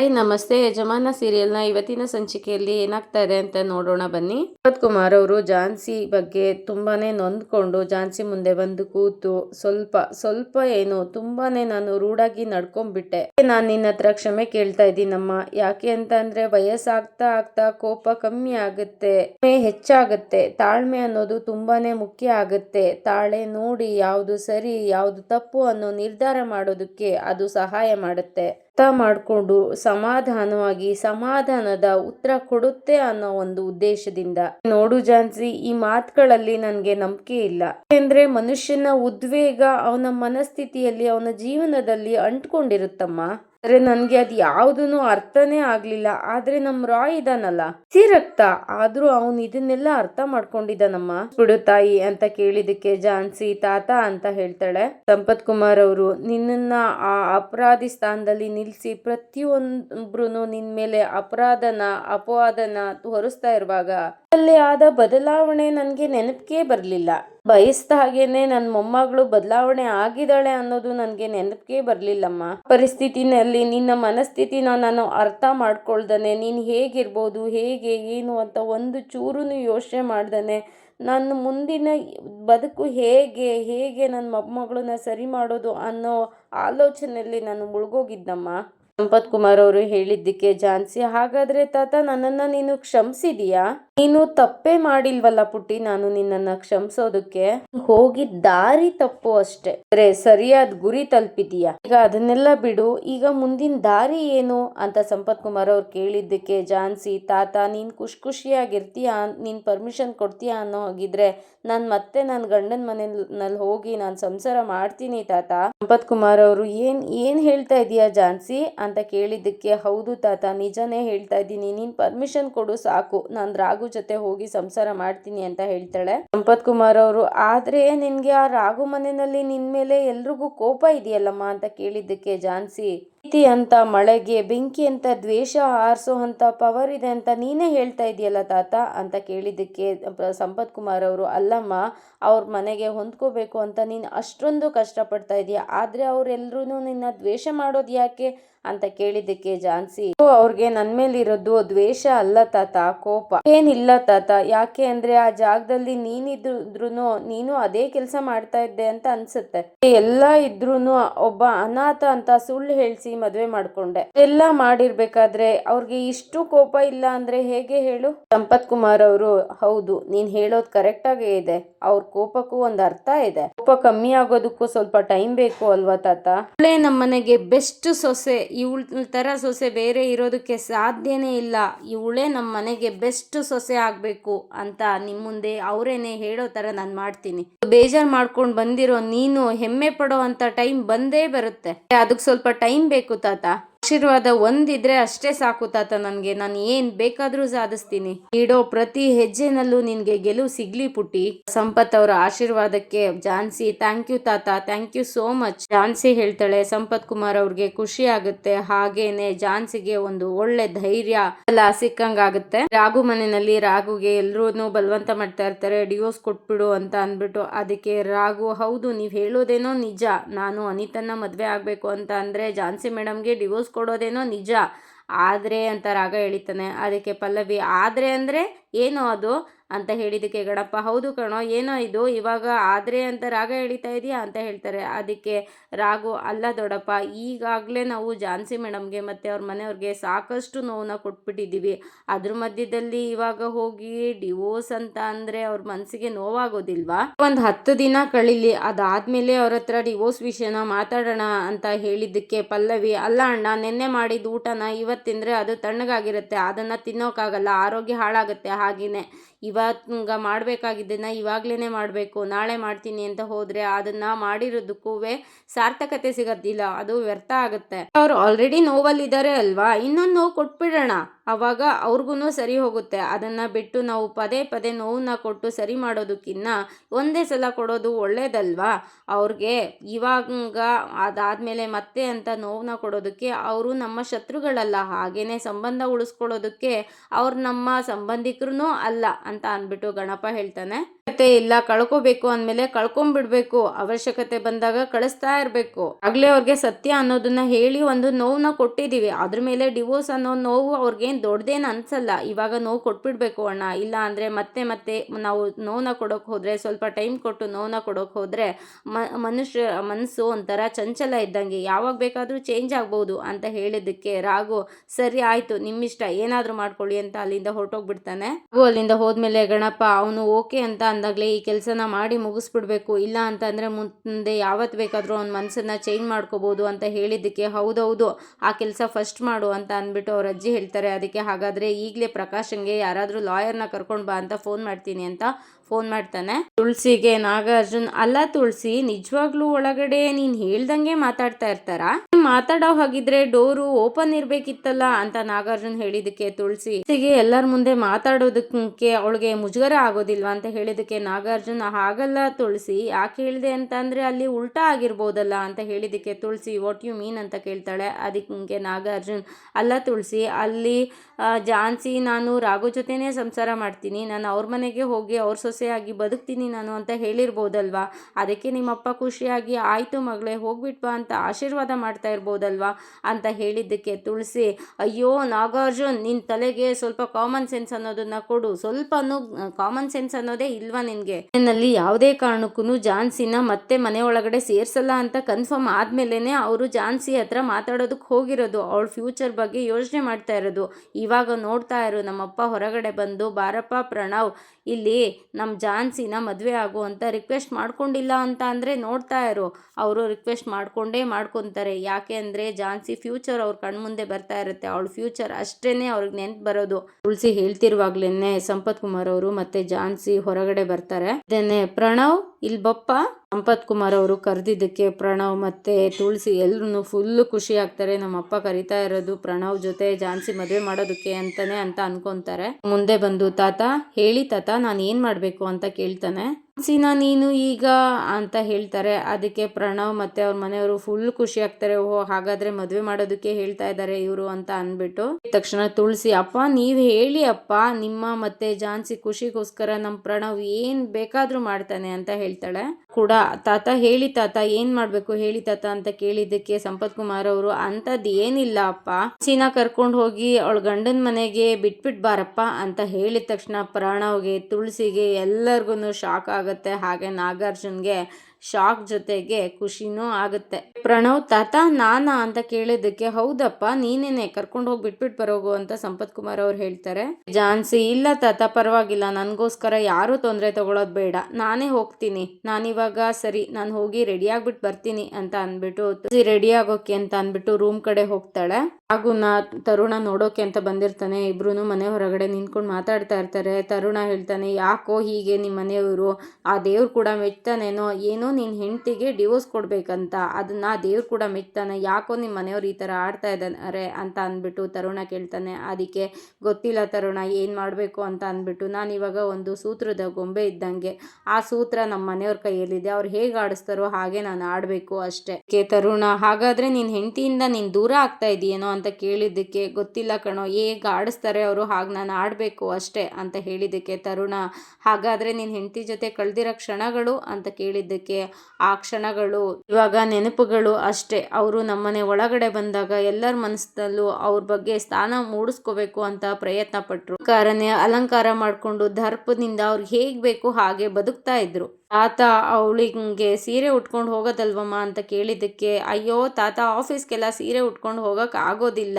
ನಮಸ್ತೆ. ಯಜಮಾನ ಸೀರಿಯಲ್ನ ಇವತ್ತಿನ ಸಂಚಿಕೆಯಲ್ಲಿ ಏನಾಗ್ತಾ ಇದೆ ಅಂತ ನೋಡೋಣ ಬನ್ನಿ. ಭರತ್ ಕುಮಾರ್ ಅವರು ಝಾನ್ಸಿ ಬಗ್ಗೆ ತುಂಬಾನೇ ನೊಂದ್ಕೊಂಡು ಝಾನ್ಸಿ ಮುಂದೆ ಬಂದು ಕೂತು ಸ್ವಲ್ಪ ಸ್ವಲ್ಪ ಏನು ತುಂಬಾನೇ ನಾನು ರೂಢಾಗಿ ನಡ್ಕೊಂಡ್ಬಿಟ್ಟೆ ನಾನು ನಿನ್ನ ಹತ್ರ ಕ್ಷಮೆ ಕೇಳ್ತಾ ಇದ್ದೀನಮ್ಮ ಯಾಕೆ ಅಂತ ಅಂದ್ರೆ ವಯಸ್ಸಾಗ್ತಾ ಆಗ್ತಾ ಕೋಪ ಕಮ್ಮಿ ಆಗುತ್ತೆ. ಹೆಚ್ಚಾಗುತ್ತೆ. ತಾಳ್ಮೆ ಅನ್ನೋದು ತುಂಬಾನೇ ಮುಖ್ಯ ಆಗುತ್ತೆ. ತಾಳೆ ನೋಡಿ ಯಾವುದು ಸರಿ, ಯಾವುದು ತಪ್ಪು ಅನ್ನೋ ನಿರ್ಧಾರ ಮಾಡೋದಕ್ಕೆ ಅದು ಸಹಾಯ ಮಾಡುತ್ತೆ. ಅರ್ಥ ಮಾಡಿಕೊಂಡು ಸಮಾಧಾನವಾಗಿ ಸಮಾಧಾನದ ಉತ್ತರ ಕೊಡುತ್ತೆ ಅನ್ನೋ ಒಂದು ಉದ್ದೇಶದಿಂದ. ನೋಡು ಜಾನ್ಸಿ, ಈ ಮಾತುಗಳಲ್ಲಿ ನನಗೆ ನಂಬಿಕೆ ಇಲ್ಲ. ಏಕೆಂದ್ರೆ ಮನುಷ್ಯನ ಉದ್ವೇಗ ಅವನ ಮನಸ್ಥಿತಿಯಲ್ಲಿ, ಅವನ ಜೀವನದಲ್ಲಿ ಅಂಟ್ಕೊಂಡಿರುತ್ತಮ್ಮ. ಆದ್ರೆ ನನ್ಗೆ ಅದು ಯಾವುದೂ ಅರ್ಥನೇ ಆಗ್ಲಿಲ್ಲ. ಆದ್ರೆ ನಮ್ ರಾಯ್ ಇದಾನಲ್ಲ ಸಿ ರಕ್ತ ಆದ್ರೂ ಅವನು ಇದನ್ನೆಲ್ಲ ಅರ್ಥ ಮಾಡ್ಕೊಂಡಿದ್ದಾನಮ್ಮ ಬಿಡು ತಾಯಿ ಅಂತ ಕೇಳಿದಕ್ಕೆ ಜಾನ್ಸಿ ತಾತ ಅಂತ ಹೇಳ್ತಾಳೆ. ಸಂಪತ್ ಕುಮಾರ್ ಅವರು, ನಿನ್ನನ್ನ ಆ ಅಪರಾಧಿ ಸ್ಥಾನದಲ್ಲಿ ನಿಲ್ಸಿ ಪ್ರತಿಯೊಬ್ಬರು ನಿನ್ ಮೇಲೆ ಅಪರಾಧನ, ಅಪವಾದನ ಹೊರಿಸ್ತಾ ಇರುವಾಗ ಅಲ್ಲಿ ಆದ ಬದಲಾವಣೆ ನನಗೆ ನೆನಪಿಗೆ ಬರಲಿಲ್ಲ. ಬಯಸ್ದ ಹಾಗೇನೆ ನನ್ನ ಮೊಮ್ಮಗಳು ಬದಲಾವಣೆ ಆಗಿದ್ದಾಳೆ ಅನ್ನೋದು ನನಗೆ ನೆನಪಿಗೆ ಬರಲಿಲ್ಲಮ್ಮ. ಪರಿಸ್ಥಿತಿನಲ್ಲಿ ನಿನ್ನ ಮನಸ್ಥಿತಿನ ನಾನು ಅರ್ಥ ಮಾಡ್ಕೊಳ್ದನೆ, ನೀನು ಹೇಗಿರ್ಬೋದು, ಹೇಗೆ, ಏನು ಅಂತ ಒಂದು ಚೂರು ಯೋಚನೆ ಮಾಡ್ದನೆ. ನನ್ನ ಮುಂದಿನ ಬದುಕು ಹೇಗೆ ಹೇಗೆ ನನ್ನ ಮೊಮ್ಮಗಳನ್ನ ಸರಿ ಮಾಡೋದು ಅನ್ನೋ ಆಲೋಚನೆಯಲ್ಲಿ ನಾನು ಮುಳುಗೋಗಿದ್ದಮ್ಮ. ಸಂಪತ್ ಕುಮಾರ್ ಅವರು ಹೇಳಿದ್ದಕ್ಕೆ ಜಾನ್ಸಿ ಹಾಗಾದ್ರೆ ತಾತ, ನನ್ನನ್ನು ನೀನು ಕ್ಷಮಿಸಿದೀಯಾ? ನೀನು ತಪ್ಪೇ ಮಾಡಿಲ್ವಲ್ಲ ಪುಟ್ಟಿ, ನಾನು ನಿನ್ನನ್ನ ಕ್ಷಮಿಸೋದಕ್ಕೆ. ಹೋಗಿದ್ ದಾರಿ ತಪ್ಪು ಅಷ್ಟೇ. ಅಂದ್ರೆ ಸರಿಯಾದ ಗುರಿ ತಲುಪಿದೀಯಾ? ಈಗ ಅದನ್ನೆಲ್ಲ ಬಿಡು. ಈಗ ಮುಂದಿನ ದಾರಿ ಏನು? ಅಂತ ಸಂಪತ್ ಕುಮಾರ್ ಅವ್ರು ಕೇಳಿದ್ದಕ್ಕೆ ಜಾನ್ಸಿ, ತಾತ, ನೀನ್ ಖುಷಿ ಖುಷಿಯಾಗಿರ್ತೀಯಾ? ನೀನ್ ಪರ್ಮಿಷನ್ ಕೊಡ್ತೀಯಾ ಅನ್ನೋ ಹಾಗಿದ್ರೆ ನಾನ್ ಮತ್ತೆ ನನ್ನ ಗಂಡನ ಮನೆಯಲ್ಲಿ ಹೋಗಿ ನಾನು ಸಂಸಾರ ಮಾಡ್ತೀನಿ ತಾತ. ಸಂಪತ್ ಕುಮಾರ್ ಅವರು ಏನ್ ಏನ್ ಹೇಳ್ತಾ ಇದೀಯಾ ಜಾನ್ಸಿ? ಅಂತ ಕೇಳಿದ್ದಕ್ಕೆ, ಹೌದು ತಾತ, ನಿಜನೇ ಹೇಳ್ತಾ ಇದ್ದೀನಿ. ನೀನ್ ಪರ್ಮಿಷನ್ ಕೊಡು ಸಾಕು. ನಾನು ರಾಘು ಜೊತೆ ಹೋಗಿ ಸಂಸಾರ ಮಾಡ್ತೀನಿ ಅಂತ ಹೇಳ್ತಾಳೆ. ಸಂಪತ್ ಕುಮಾರ್ ಅವರು, ಆದ್ರೆ ನಿನ್ಗೆ ಆ ರಾಘು ಮನೆಯಲ್ಲಿ ನಿನ್ ಮೇಲೆ ಎಲ್ರಿಗೂ ಕೋಪ ಇದೆಯಲ್ಲಮ್ಮ? ಅಂತ ಕೇಳಿದ್ದಕ್ಕೆ ಜಾನ್ಸಿ ಪ್ರೀತಿ ಅಂತ ಮಳೆಗೆ ಬೆಂಕಿ ಅಂತ ದ್ವೇಷ ಆರಿಸೋ ಅಂತ ಪವರ್ ಇದೆ ಅಂತ ನೀನೇ ಹೇಳ್ತಾ ಇದೆಯಲ್ಲ ತಾತ ಅಂತ ಕೇಳಿದ್ದಕ್ಕೆ ಸಂಪತ್ ಕುಮಾರ್ ಅವರು, ಅಲ್ಲಮ್ಮ, ಅವ್ರ ಮನೆಗೆ ಹೊಂದ್ಕೋಬೇಕು ಅಂತ ನೀನು ಅಷ್ಟೊಂದು ಕಷ್ಟಪಡ್ತಾ ಇದೀಯ, ಆದ್ರೆ ಅವರೆಲ್ಲರೂ ನಿನ್ನ ದ್ವೇಷ ಮಾಡೋದು ಯಾಕೆ ಅಂತ ಕೇಳಿದ್ದಕ್ಕೆ ಜಾನ್ಸಿ ಅವ್ರಿಗೆ ಮೇಲೆ ಮೇಲಿರೋದು ದ್ವೇಷ ಅಲ್ಲ ತಾತ, ಕೋಪ. ಏನಿಲ್ಲ ತಾತ, ಯಾಕೆ ಅಂದ್ರೆ ಆ ಜಾಗದಲ್ಲಿ ನೀನಿದ್ರು ನೀನು ಅದೇ ಕೆಲಸ ಮಾಡ್ತಾ ಇದ್ದೆ ಅಂತ ಅನ್ಸುತ್ತೆ. ಎಲ್ಲ ಇದ್ರೂನು ಒಬ್ಬ ಅನಾಥ ಅಂತ ಸುಳ್ಳು ಹೇಳ್ಸಿ ಮದ್ವೆ ಮಾಡ್ಕೊಂಡೆ. ಎಲ್ಲ ಮಾಡಿರ್ಬೇಕಾದ್ರೆ ಅವ್ರಿಗೆ ಇಷ್ಟು ಕೋಪ ಇಲ್ಲ ಅಂದ್ರೆ ಹೇಗೆ ಹೇಳು? ಸಂಪತ್ ಕುಮಾರ್ ಅವರು, ಹೌದು, ನೀನ್ ಹೇಳೋದ್ ಕರೆಕ್ಟ್ ಆಗೇ ಇದೆ. ಅವ್ರ ಕೋಪಕ್ಕೂ ಒಂದ್ ಅರ್ಥ ಇದೆ. ಕೋಪ ಕಮ್ಮಿ ಆಗೋದಕ್ಕೂ ಸ್ವಲ್ಪ ಟೈಮ್ ಬೇಕು ಅಲ್ವಾ ತಾತ? ಇವಳೇ ನಮ್ಮನೆಗೆ ಬೆಸ್ಟ್ ಸೊಸೆ. ಇವಳ ತರ ಸೊಸೆ ಬೇರೆ ಇರೋದಕ್ಕೆ ಸಾಧ್ಯನೇ ಇಲ್ಲ. ಇವಳೇ ನಮ್ಮ ಮನೆಗೆ ಬೆಸ್ಟ್ ಸೊಸೆ ಆಗ್ಬೇಕು ಅಂತ ನಿಮ್ ಮುಂದೆ ಅವ್ರೇನೆ ಹೇಳೋ ತರ ನಾನು ಮಾಡ್ತೀನಿ. ಬೇಜಾರ್ ಮಾಡ್ಕೊಂಡ್ ಬಂದಿರೋ ನೀನು ಹೆಮ್ಮೆ ಪಡೋ ಅಂತ ಟೈಮ್ ಬಂದೇ ಬರುತ್ತೆ. ಅದಕ್ಕೆ ಸ್ವಲ್ಪ ಟೈಮ್ ಬೇಕು. ತಾತ ಆಶೀರ್ವಾದ ಒಂದಿದ್ರೆ ಅಷ್ಟೇ ಸಾಕು ತಾತ ನನಗೆ. ನಾನು ಏನ್ ಬೇಕಾದ್ರೂ ಸಾಧಿಸ್ತೀನಿ. ಇಡೋ ಪ್ರತಿ ಹೆಜ್ಜೆನಲ್ಲೂ ನಿನ್ಗೆ ಗೆಲುವು ಸಿಗ್ಲಿ ಪುಟ್ಟಿ. ಸಂಪತ್ ಅವರ ಆಶೀರ್ವಾದಕ್ಕೆ ಜಾನ್ಸಿ ಥ್ಯಾಂಕ್ ಯು ತಾತ thank you so much Jhansi ಹೇಳ್ತಾಳೆ, ಸಂಪತ್ ಕುಮಾರ್ ಅವ್ರಿಗೆ ಖುಷಿ ಆಗುತ್ತೆ. ಹಾಗೇನೆ ಜಾನ್ಸಿಗೆ ಒಂದು ಒಳ್ಳೆ ಧೈರ್ಯ ಎಲ್ಲ ಸಿಕ್ಕಂಗಾಗುತ್ತೆ ರಾಘು ಮನೆಯಲ್ಲಿ ರಾಘುಗೆ ಎಲ್ರೂ ಬಲವಂತ ಮಾಡ್ತಾ ಇರ್ತಾರೆ ಡಿವೋರ್ಸ್ ಕೊಟ್ಬಿಡು ಅಂತ ಅಂದ್ಬಿಟ್ಟು. ಅದಕ್ಕೆ ರಾಘು, ಹೌದು, ನೀವ್ ಹೇಳೋದೇನೋ ನಿಜ. ನಾನು ಅನಿತನ್ನ ಮದ್ವೆ ಆಗ್ಬೇಕು ಅಂತ ಅಂದ್ರೆ ಜಾನ್ಸಿ ಮೇಡಮ್ಗೆ ಡಿವೋರ್ಸ್ ಕೊಡೋದೇನೋ ನಿಜ. ಆದರೆ ಅಂತ ರಾಗ ಎಳಿತಾನೆ ಅದಕ್ಕೆ ಪಲ್ಲವಿ ಆದರೆ ಅಂದರೆ ಏನು ಅದು? ಅಂತ ಹೇಳಿದಕ್ಕೆ ಗಣಪ, ಹೌದು ಕಣೋ, ಏನೋ ಇದು, ಇವಾಗ ಆದರೆ ಅಂತ ರಾಗ ಎಳಿತಾ ಇದೆಯಾ? ಅಂತ ಹೇಳ್ತಾರೆ. ಅದಕ್ಕೆ ರಾಗು, ಅಲ್ಲ ದೊಡ್ಡಪ್ಪ ಈಗಾಗಲೇ ನಾವು ಝಾನ್ಸಿ ಮೇಡಮ್ಗೆ ಮತ್ತು ಅವ್ರ ಮನೆಯವ್ರಿಗೆ ಸಾಕಷ್ಟು ನೋವನ್ನ ಕೊಟ್ಬಿಟ್ಟಿದ್ದೀವಿ. ಅದ್ರ ಮಧ್ಯದಲ್ಲಿ ಇವಾಗ ಹೋಗಿ ಡಿವೋರ್ಸ್ ಅಂತ ಅಂದರೆ ಅವ್ರ ಮನಸ್ಸಿಗೆ ನೋವಾಗೋದಿಲ್ವಾ? ಒಂದು ಹತ್ತು ದಿನ ಕಳೀಲಿ, ಅದಾದಮೇಲೆ ಅವ್ರ ಹತ್ರ ಡಿವೋರ್ಸ್ ವಿಷಯನ ಮಾತಾಡೋಣ ಅಂತ ಹೇಳಿದ್ದಕ್ಕೆ ಪಲ್ಲವಿ, ಅಲ್ಲ ಅಣ್ಣ, ನಿನ್ನೆ ಮಾಡಿದ ಊಟನ ಇವತ್ತಿಂದ್ರೆ ಅದು ತಣ್ಣಗಾಗಿರುತ್ತೆ, ಅದನ್ನು ತಿನ್ನೋಕ್ಕಾಗಲ್ಲ ಆರೋಗ್ಯ ಹಾಳಾಗುತ್ತೆ ಹಾಗೆಯೇ ಇವತ್ತಂಗ ಮಾಡಬೇಕಾಗಿದ್ದನ್ನು ಇವಾಗಲೇ ಮಾಡಬೇಕು, ನಾಳೆ ಮಾಡ್ತೀನಿ ಅಂತ ಹೋದರೆ ಅದನ್ನು ಮಾಡಿರೋದಕ್ಕೂ ಸಾರ್ಥಕತೆ ಸಿಗೋದಿಲ್ಲ, ಅದು ವ್ಯರ್ಥ ಆಗುತ್ತೆ. ಅವ್ರು ಆಲ್ರೆಡಿ ನೋವಲ್ಲಿದ್ದಾರೆ ಅಲ್ವಾ? ಇನ್ನೊಂದು ನೋವು ಕೊಟ್ಬಿಡೋಣ. ಅವಾಗ ಅವ್ರಿಗೂ ಸರಿ ಹೋಗುತ್ತೆ. ಅದನ್ನು ಬಿಟ್ಟು ನಾವು ಪದೇ ಪದೇ ನೋವನ್ನ ಕೊಟ್ಟು ಸರಿ ಮಾಡೋದಕ್ಕಿನ್ನ ಒಂದೇ ಸಲ ಕೊಡೋದು ಒಳ್ಳೇದಲ್ವಾ? ಅವ್ರಿಗೆ ಇವಾಗ ಅದಾದಮೇಲೆ ಮತ್ತೆ ಅಂತ ನೋವನ್ನ ಕೊಡೋದಕ್ಕೆ ಅವರು ನಮ್ಮ ಶತ್ರುಗಳಲ್ಲ. ಹಾಗೇನೆ ಸಂಬಂಧ ಉಳಿಸ್ಕೊಳ್ಳೋದಕ್ಕೆ ಅವ್ರು ನಮ್ಮ ಸಂಬಂಧಿಕರೂ ಅಲ್ಲ. ಅಂತ ಅಂದ್ಬಿಟ್ಟು ಗಣಪ ಹೇಳ್ತಾನೆ. ಅವಶ್ಯಕತೆ ಇಲ್ಲ, ಕಳ್ಕೋಬೇಕು ಅಂದ್ಮೇಲೆ ಕಳ್ಕೊಂಡ್ಬಿಡ್ಬೇಕು ಅವಶ್ಯಕತೆ ಬಂದಾಗ ಕಳಿಸ್ತಾ ಇರಬೇಕು. ಆಗ್ಲೇ ಅವ್ರಿಗೆ ಸತ್ಯ ಅನ್ನೋದನ್ನ ಹೇಳಿ ಒಂದು ನೋವನ್ನ ಕೊಟ್ಟಿದ್ದೀವಿ ಅದ್ರ ಮೇಲೆ ಡಿವೋರ್ಸ್ ಅನ್ನೋ ನೋವು ಅವ್ರಿಗೇನು ದೊಡ್ಡದೇನು ಅನ್ಸಲ್ಲ. ಇವಾಗ ನೋವು ಕೊಟ್ಬಿಡ್ಬೇಕು ಅಣ್ಣ. ಇಲ್ಲ ಅಂದರೆ ಮತ್ತೆ ಮತ್ತೆ ನಾವು ನೋವನ್ನ ಕೊಡೋಕೆ ಹೋದರೆ, ಸ್ವಲ್ಪ ಟೈಮ್ ಕೊಟ್ಟು ನೋವನ್ನ ಕೊಡೋಕೆ ಹೋದರೆ ಮನುಷ್ಯ ಮನಸ್ಸು ಒಂಥರ ಚಂಚಲ ಇದ್ದಂಗೆ. ಯಾವಾಗ ಬೇಕಾದರೂ ಚೇಂಜ್ ಆಗ್ಬೋದು ಅಂತ ಹೇಳಿದ್ದಕ್ಕೆ ರಾಗು ಸರಿ ಆಯಿತು, ನಿಮ್ಮಿಷ್ಟ. ಏನಾದರೂ ಮಾಡ್ಕೊಳ್ಳಿ ಅಂತ ಅಲ್ಲಿಂದ ಹೊರಟೋಗ್ಬಿಡ್ತಾನೆ. ಅಲ್ಲಿಂದ ಹೋದ್ಮೇಲೆ, ಗಣಪ, ಅವನು ಓಕೆ ಅಂತ ಅಂದಾಗಲೇ ಈ ಕೆಲಸನ ಮಾಡಿ ಮುಗಿಸ್ಬಿಡ್ಬೇಕು. ಇಲ್ಲ ಅಂತಂದರೆ ಮುಂದೆ ಯಾವತ್ತು ಬೇಕಾದರೂ ಅವ್ನ ಮನಸ್ಸನ್ನು ಚೇಂಜ್ ಮಾಡ್ಕೋಬೋದು ಅಂತ ಹೇಳಿದ್ದಕ್ಕೆ ಹೌದೌದು, ಆ ಕೆಲಸ ಫಸ್ಟ್ ಮಾಡು ಅಂತ ಅಂದ್ಬಿಟ್ಟು ಅವ್ರ ಅಜ್ಜಿ ಹೇಳ್ತಾರೆ. ಅದಕ್ಕೆ ಹಾಗಾದರೆ ಈಗಲೇ ಪ್ರಕಾಶಂಗೆ ಯಾರಾದರೂ ಲಾಯರ್ನ ಕರ್ಕೊಂಡು ಬಾ ಅಂತ ಫೋನ್ ಮಾಡ್ತೀನಿ ಅಂತ ಫೋನ್ ಮಾಡ್ತಾನೆ. ತುಳಸಿಗೆ ನಾಗಾರ್ಜುನ್, ಅಲ್ಲ ತುಳಸಿ, ನಿಜವಾಗ್ಲೂ ಒಳಗಡೆ ನೀನ್ ಹೇಳ್ದಂಗೆ ಮಾತಾಡ್ತಾ ಇರ್ತಾರ? ಮಾತಾಡೋ ಹಾಗಿದ್ರೆ ಡೋರು ಓಪನ್ ಇರ್ಬೇಕಿತ್ತಲ್ಲ ಅಂತ ನಾಗಾರ್ಜುನ್ ಹೇಳಿದಕ್ಕೆ ತುಳಸಿ. ಎಲ್ಲರ ಮುಂದೆ ಮಾತಾಡೋದಕ್ಕೆ ಅವಳಿಗೆ ಮುಜುಗರ ಆಗೋದಿಲ್ವಾ ಅಂತ ಹೇಳಿದಕ್ಕೆ ನಾಗಾರ್ಜುನ್, ಹಾಗಲ್ಲ ತುಳಸಿ, ಯಾಕೆ ಹೇಳಿದೆ ಅಂತ ಅಂದ್ರೆ ಅಲ್ಲಿ ಉಲ್ಟಾ ಆಗಿರ್ಬೋದಲ್ಲ ಅಂತ ಹೇಳಿದಕ್ಕೆ ತುಳಸಿ ವಾಟ್ ಯು ಮೀನ್ ಅಂತ ಕೇಳ್ತಾಳೆ. ಅದಕ್ಕೆ ನಾಗಾರ್ಜುನ್, ಅಲ್ಲ ತುಳಸಿ, ಅಲ್ಲಿ ಜಾನ್ಸಿ, ನಾನು ರಾಘು ಜೊತೆನೇ ಸಂಸಾರ ಮಾಡ್ತೀನಿ. ನಾನು ಅವ್ರ ಮನೆಗೆ ಹೋಗಿ ಅವ್ರ ಸೊಸೆಯಾಗಿ ಬದುಕ್ತೀನಿ ನಾನು ಅಂತ ಹೇಳಿರ್ಬೋದಲ್ವಾ? ಅದಕ್ಕೆ ನಿಮ್ಮಪ್ಪ ಖುಷಿಯಾಗಿ, ಆಯಿತು ಮಗಳೇ ಹೋಗ್ಬಿಟ್ವಾ ಅಂತ ಆಶೀರ್ವಾದ ಮಾಡ್ತಾ ಇರ್ಬೋದಲ್ವಾ? ಅಂತ ಹೇಳಿದ್ದಕ್ಕೆ ತುಳಸಿ, ಅಯ್ಯೋ ನಾಗಾರ್ಜುನ್ ನಿನ್ನ ತಲೆಗೆ ಸ್ವಲ್ಪ ಕಾಮನ್ ಸೆನ್ಸ್ ಅನ್ನೋದನ್ನ ಕೊಡು. ಸ್ವಲ್ಪ ಕಾಮನ್ ಸೆನ್ಸ್ ಅನ್ನೋದೇ ಇಲ್ವಾ ನಿನಗೆ? ನಿನ್ನಲ್ಲಿ ಯಾವುದೇ ಕಾರಣಕ್ಕೂ ಜಾನ್ಸಿನ ಮತ್ತೆ ಮನೆ ಒಳಗಡೆ ಸೇರ್ಸಲ್ಲ ಅಂತ ಕನ್ಫರ್ಮ್ ಆದ್ಮೇಲೆನೆ ಅವರು ಜಾನ್ಸಿ ಹತ್ರ ಮಾತಾಡೋದಕ್ಕೆ ಹೋಗಿರೋದು. ಅವಳ ಫ್ಯೂಚರ್ ಬಗ್ಗೆ ಯೋಚನೆ ಮಾಡ್ತಾ ಇರೋದು. ಇವಾಗ ನೋಡ್ತಾ ಇರೋ, ನಮ್ಮಪ್ಪ ಹೊರಗಡೆ ಬಂದು, ಬಾರಪ್ಪ, ಪ್ರಣವ್, ಇಲ್ಲಿ ನಮ್ಮ ಜಾನ್ಸಿನ ಮದುವೆ ಆಗು ಅಂತ ರಿಕ್ವೆಸ್ಟ್ ಮಾಡ್ಕೊಂಡಿಲ್ಲ ಅಂತ ಅಂದರೆ ನೋಡ್ತಾ ಇರು. ಅವರು ರಿಕ್ವೆಸ್ಟ್ ಮಾಡ್ಕೊಂಡೇ ಮಾಡ್ಕೊತಾರೆ. ಯಾಕೆ ಅಂದರೆ ಜಾನ್ಸಿ ಫ್ಯೂಚರ್ ಅವ್ರ ಕಣ್ಮುಂದೆ ಬರ್ತಾ ಇರುತ್ತೆ. ಅವಳ ಫ್ಯೂಚರ್ ಅಷ್ಟೇ ಅವ್ರಿಗೆ ನೆನ್ಪು ಬರೋದು. ತುಳಸಿ ಹೇಳ್ತಿರುವಾಗ್ಲೇನೆ ಸಂಪತ್ ಕುಮಾರ್ ಅವರು ಮತ್ತೆ ಜಾನ್ಸಿ ಹೊರಗಡೆ ಬರ್ತಾರೆ. ಇದೇನೆ ಪ್ರಣವ್ ಇಲ್ಲಿ ಬಪ್ಪ ಸಂಪತ್ ಕುಮಾರ್ ಅವರು ಕರೆದಿದ್ದಕ್ಕೆ ಪ್ರಣವ್ ಮತ್ತೆ ತುಳಸಿ ಎಲ್ಲರೂ ಫುಲ್ ಖುಷಿ ಆಗ್ತಾರೆ. ನಮ್ಮ ಅಪ್ಪ ಕರಿತಾ ಇರೋದು ಪ್ರಣವ್ ಜೊತೆ ಜಾನ್ಸಿ ಮದುವೆ ಮಾಡೋದಕ್ಕೆ ಅಂತಾನೆ ಅಂತ ಅನ್ಕೊಂತಾರೆ. ಮುಂದೆ ಬಂದು, ತಾತ, ಹೇಳಿ ತಾತ, ನಾನು ಏನ್ ಮಾಡ್ಬೇಕು? ಅಂತ ಕೇಳ್ತಾನೆ. ಜಾನ್ಸಿನ ನೀನು ಈಗ ಅಂತ ಹೇಳ್ತಾರೆ. ಅದಕ್ಕೆ ಪ್ರಣವ್ ಮತ್ತೆ ಅವ್ರ ಮನೆಯವರು ಫುಲ್ ಖುಷಿ ಆಗ್ತಾರೆ. ಓಹೋ, ಹಾಗಾದ್ರೆ ಮದುವೆ ಮಾಡೋದಕ್ಕೆ ಹೇಳ್ತಾ ಇದ್ದಾರೆ ಇವರು ಅಂತ ಅಂದ್ಬಿಟ್ಟು ತಕ್ಷಣ ತುಳಸಿ, ಅಪ್ಪ, ನೀವ್ ಹೇಳಿ ಅಪ್ಪ, ನಿಮ್ಮ ಮತ್ತೆ ಜಾನ್ಸಿ ಖುಷಿಗೋಸ್ಕರ ನಮ್ಮ ಪ್ರಣವ್ ಏನ್ ಬೇಕಾದ್ರೂ ಮಾಡ್ತಾನೆ ಅಂತ ಹೇಳ್ತಾಳೆ. ಕೂಡ, ತಾತ, ಹೇಳಿ ತಾತ, ಏನ್ ಮಾಡ್ಬೇಕು? ಹೇಳಿ ತಾತ ಅಂತ ಕೇಳಿದ್ದಕ್ಕೆ ಸಂಪತ್ ಕುಮಾರ್ ಅವರು, ಅಂತದ್ ಏನಿಲ್ಲ ಅಪ್ಪ. ಸೀನಾ ಕರ್ಕೊಂಡು ಹೋಗಿ ಅವಳ ಗಂಡನ ಮನೆಗೆ ಬಿಟ್ಬಿಟ್ ಬಾರಪ್ಪ ಅಂತ ಹೇಳಿದ ತಕ್ಷಣ ಪ್ರಣವ್ಗೆ, ತುಳಸಿಗೆ ಎಲ್ಲರಿಗೂ ಶಾಕ್ ಆಗುತ್ತೆ. ಹಾಗೆ ನಾಗಾರ್ಜುನ್ಗೆ ಶಾಕ್ ಜೊತೆಗೆ ಖುಷಿನೂ ಆಗುತ್ತೆ. ಪ್ರಣವ್, ತಾತ, ನಾನಾ ಅಂತ ಕೇಳಿದ್ದಕ್ಕೆ, ಹೌದಪ್ಪ, ನೀನೇನೆ ಕರ್ಕೊಂಡು ಹೋಗಿ ಬಿಟ್ಬಿಟ್ಟು ಬರೋಗು ಅಂತ ಸಂಪತ್ ಕುಮಾರ್ ಅವ್ರು ಹೇಳ್ತಾರೆ. ಜಾನ್ಸಿ, ಇಲ್ಲ ತಾತ, ಪರವಾಗಿಲ್ಲ. ನನಗೋಸ್ಕರ ಯಾರು ತೊಂದರೆ ತಗೊಳ್ಳೋದು ಬೇಡ. ನಾನೇ ಹೋಗ್ತೀನಿ. ನಾನಿವಾಗ ಸರಿ, ನಾನು ಹೋಗಿ ರೆಡಿ ಆಗ್ಬಿಟ್ಟು ಬರ್ತೀನಿ ಅಂತ ಅಂದ್ಬಿಟ್ಟು ರೆಡಿ ಆಗೋಕೆ ಅಂತ ಅಂದ್ಬಿಟ್ಟು ರೂಮ್ ಕಡೆ ಹೋಗ್ತಾಳೆ. ಹಾಗೂ ನಾ ತರುಣ ನೋಡೋಕೆ ಅಂತ ಬಂದಿರ್ತಾನೆ. ಇಬ್ರು ಮನೆ ಹೊರಗಡೆ ನಿಂತ್ಕೊಂಡು ಮಾತಾಡ್ತಾ ಇರ್ತಾರೆ. ತರುಣ ಹೇಳ್ತಾನೆ, ಯಾಕೋ ಹೀಗೆ ನಿಮ್ಮ ಮನೆಯವರು? ಆ ದೇವ್ರು ಕೂಡ ಮೆಚ್ತಾನೇನೋ? ಏನೋ ನಿನ್ನ ಹೆಂಡತಿಗೆ ಡಿವೋರ್ಸ್ ಕೊಡಬೇಕಂತ. ಅದನ್ನು ದೇವ್ರು ಕೂಡ ಮೆಚ್ತಾನೆ. ಯಾಕೋ ನಿಮ್ಮ ಮನೆಯವ್ರು ಈ ಥರ ಆಡ್ತಾ ಇದ್ದಾರೆ ಅಂತ ಅಂದ್ಬಿಟ್ಟು ತರುಣ ಕೇಳ್ತಾನೆ. ಅದಕ್ಕೆ ಗೊತ್ತಿಲ್ಲ ತರುಣ, ಏನು ಮಾಡಬೇಕು ಅಂತ ಅಂದ್ಬಿಟ್ಟು. ನಾನು ಇವಾಗ ಒಂದು ಸೂತ್ರದ ಗೊಂಬೆ ಇದ್ದಂಗೆ. ಆ ಸೂತ್ರ ನಮ್ಮ ಮನೆಯವ್ರ ಕೈಯಲ್ಲಿದೆ. ಅವ್ರು ಹೇಗೆ ಆಡಿಸ್ತಾರೋ ಹಾಗೆ ನಾನು ಆಡಬೇಕು ಅಷ್ಟೇ. ಕೆ ತರುಣ, ಹಾಗಾದರೆ ನಿನ್ನ ಹೆಂಡತಿಯಿಂದ ನೀನು ದೂರ ಆಗ್ತಾ ಇದೆಯೇನೋ ಅಂತ ಕೇಳಿದ್ದಕ್ಕೆ ಗೊತ್ತಿಲ್ಲ ಕಣೋ. ಹೇಗೆ ಆಡಿಸ್ತಾರೆ ಅವರು, ಹಾಗೆ ನಾನು ಆಡಬೇಕು ಅಷ್ಟೇ ಅಂತ ಹೇಳಿದ್ದಕ್ಕೆ ತರುಣ. ಹಾಗಾದರೆ ನಿನ್ನ ಹೆಂಡತಿ ಜೊತೆ ಕಳೆದಿರೋ ಕ್ಷಣಗಳು ಅಂತ ಕೇಳಿದ್ದಕ್ಕೆ ಆ ಕ್ಷಣಗಳು, ಇವಾಗ ನೆನಪುಗಳು ಅಷ್ಟೇ. ಅವರು ನಮ್ಮನೆ ಒಳಗಡೆ ಬಂದಾಗ ಎಲ್ಲರ ಮನಸ್ಸಲ್ಲೂ ಅವ್ರ ಬಗ್ಗೆ ಸ್ಥಾನ ಮೂಡಿಸ್ಕೋಬೇಕು ಅಂತ ಪ್ರಯತ್ನ ಪಟ್ರು ಕಾರನೇ ಅಲಂಕಾರ ಮಾಡಿಕೊಂಡು ದರ್ಪದಿಂದ ಅವ್ರಿಗೆ ಹೇಗ್ ಬೇಕು ಹಾಗೆ ಬದುಕ್ತಾ ಇದ್ರು. ತಾತ ಅವಳಿಗೆ ಸೀರೆ ಉಟ್ಕೊಂಡು ಹೋಗೋದಲ್ವಮ್ಮ ಅಂತ ಕೇಳಿದ್ದಕ್ಕೆ, ಅಯ್ಯೋ ತಾತ, ಆಫೀಸ್ಗೆಲ್ಲ ಸೀರೆ ಉಟ್ಕೊಂಡು ಹೋಗಕ್ಕೆ ಆಗೋದಿಲ್ಲ.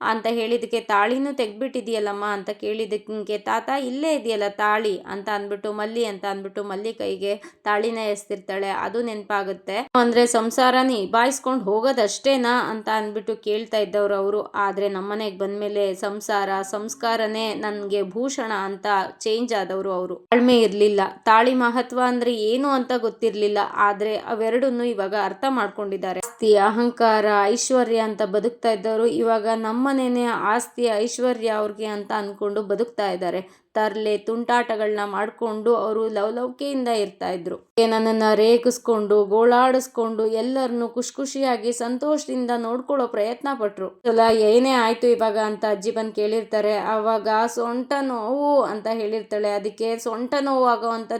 ಅಂತ ಹೇಳಿದಕ್ಕೆ ತಾಳಿನೂ ತೆಗ್ದುಬಿಟ್ಟಿದೆಯಲ್ಲಮ್ಮ ಅಂತ ಕೇಳಿದಕ್ಕೆ ತಾತ ಇಲ್ಲೇ ಇದೆಯಲ್ಲ ತಾಳಿ ಅಂತ ಅಂದ್ಬಿಟ್ಟು ಮಲ್ಲಿ ಅಂತ ಅಂದ್ಬಿಟ್ಟು ಮಲ್ಲಿ ಕೈಗೆ ತಾಳಿನ ಎಸ್ತಿರ್ತಾಳೆ. ಅದು ನೆನಪಾಗುತ್ತೆ. ಅಂದ್ರೆ ಸಂಸಾರ ನಿಭಾಯಿಸ್ಕೊಂಡು ಹೋಗೋದಷ್ಟೇನಾ ಅಂತ ಅಂದ್ಬಿಟ್ಟು ಕೇಳ್ತಾ ಇದ್ದವ್ರು ಅವರು. ಆದ್ರೆ ನಮ್ಮನೆಗೆ ಬಂದ್ಮೇಲೆ ಸಂಸಾರ, ಸಂಸ್ಕಾರನೇ ನನಗೆ ಭೂಷಣ ಅಂತ ಚೇಂಜ್ ಆದವರು ಅವರು. ತಾಳ್ಮೆ ಇರಲಿಲ್ಲ. ತಾಳಿ ಮಹತ್ವ ಅಂದ್ರೆ ಏನು ಅಂತ ಗೊತ್ತಿರಲಿಲ್ಲ. ಆದ್ರೆ ಅವೆರಡನ್ನು ಇವಾಗ ಅರ್ಥ ಮಾಡ್ಕೊಂಡಿದ್ದಾರೆ. ಆಸ್ತಿ, ಅಹಂಕಾರ, ಐಶ್ವರ್ಯ ಅಂತ ಬದುಕ್ತಾ ಇದ್ದವರು ಇವಾಗ ನಮ್ಮ ನಮ್ಮನೇನೆ ಆಸ್ತಿ ಐಶ್ವರ್ಯ ಅವ್ರಿಗೆ ಅಂತ ಅಂದ್ಕೊಂಡು ಬದುಕ್ತಾ ಇದ್ದಾರೆ. ತರ್ಲೆ ತುಂಟಾಟಗಳನ್ನ ಮಾಡಿಕೊಂಡು ಅವರು ಲವಲವಿಕೆಯಿಂದ ಇರ್ತಾ ಇದ್ರು. ನನ್ನನ್ನು ರೇಗಿಸ್ಕೊಂಡು, ಗೋಳಾಡಿಸ್ಕೊಂಡು ಎಲ್ಲರನ್ನು ಖುಷಿ ಖುಷಿಯಾಗಿ ಸಂತೋಷದಿಂದ ನೋಡ್ಕೊಳ್ಳೋ ಪ್ರಯತ್ನ ಪಟ್ಟರು ಸಲ ಏನೇ ಆಯ್ತು ಇವಾಗ ಅಂತ ಅಜ್ಜಿ ಬಂದು ಕೇಳಿರ್ತಾರೆ, ಅವಾಗ ಸೊಂಟ ನೋವು ಅಂತ ಹೇಳಿರ್ತಾಳೆ. ಅದಕ್ಕೆ ಸೊಂಟ ನೋವು